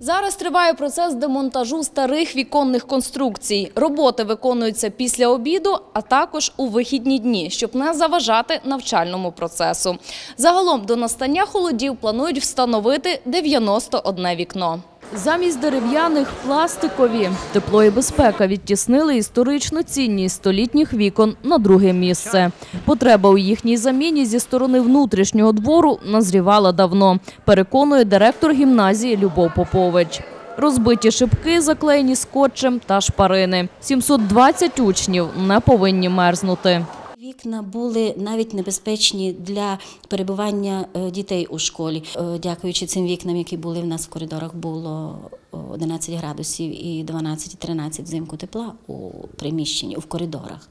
Зараз триває процес демонтажу старих віконних конструкцій. Роботи виконуються після обіду, а також у вихідні дні, щоб не заважати навчальному процесу. Загалом до настання холодів планують встановити 91 вікно. Замість дерев'яних пластикові тепло і безпека відтіснили історичну цінність столітніх вікон на друге місце. Потреба у їхній заміні зі сторони внутрішнього двору назрівала давно, переконує директор гімназії Любов Попович. Розбиті шибки, заклеєні скотчем та шпарини. 720 учнів не повинні мерзнути. Вікна були навіть небезпечні для перебування е, дітей у школі. Е, Дякуючи цим вікнам, які були в нас в коридорах, було 11 градусів і 12-13 взимку тепла у приміщенні, в коридорах.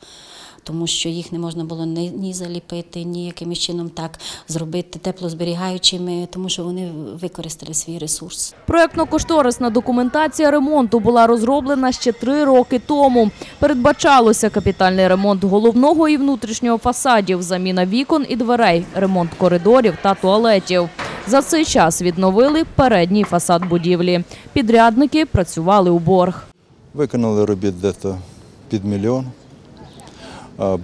Тому що їх не можна було ні, ні заліпити, ні якимось чином так зробити теплозберігаючими, тому що вони використали свій ресурс. Проектно-кошторисна документація ремонту була розроблена ще три роки тому. Передбачалося капітальний ремонт головного і внутрішнього фасадів, заміна вікон і дверей, ремонт коридорів та туалетів. За цей час відновили передній фасад будівлі. Підрядники працювали у борг. Виконали робіт десь під мільйон.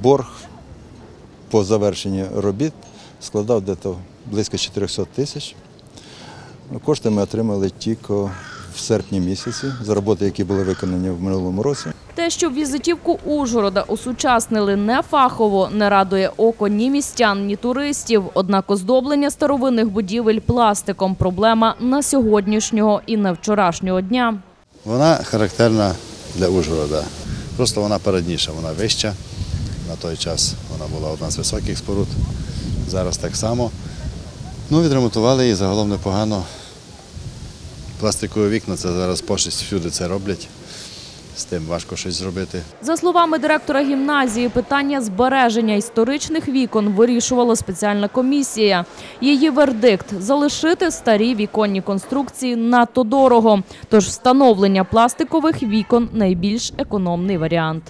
Борг по завершенні робіт складав десь близько 400 тисяч. Кошти ми отримали тільки в серпні місяці за роботи, які були виконані в минулому році. Те, що візитівку Ужгорода осучаснили не фахово, не радує око ні містян, ні туристів. Однак оздоблення старовинних будівель пластиком – проблема на сьогоднішнього і на вчорашнього дня. Вона характерна для Ужгорода. Просто вона передніша, вона вища. На той час вона була одна з високих споруд. Зараз так само. Ну, відремонтували її загалом непогано. Пластикові вікна це зараз пошесть всюди це роблять. З тим важко щось зробити. За словами директора гімназії, питання збереження історичних вікон вирішувала спеціальна комісія. Її вердикт – залишити старі віконні конструкції надто дорого. Тож встановлення пластикових вікон – найбільш економний варіант.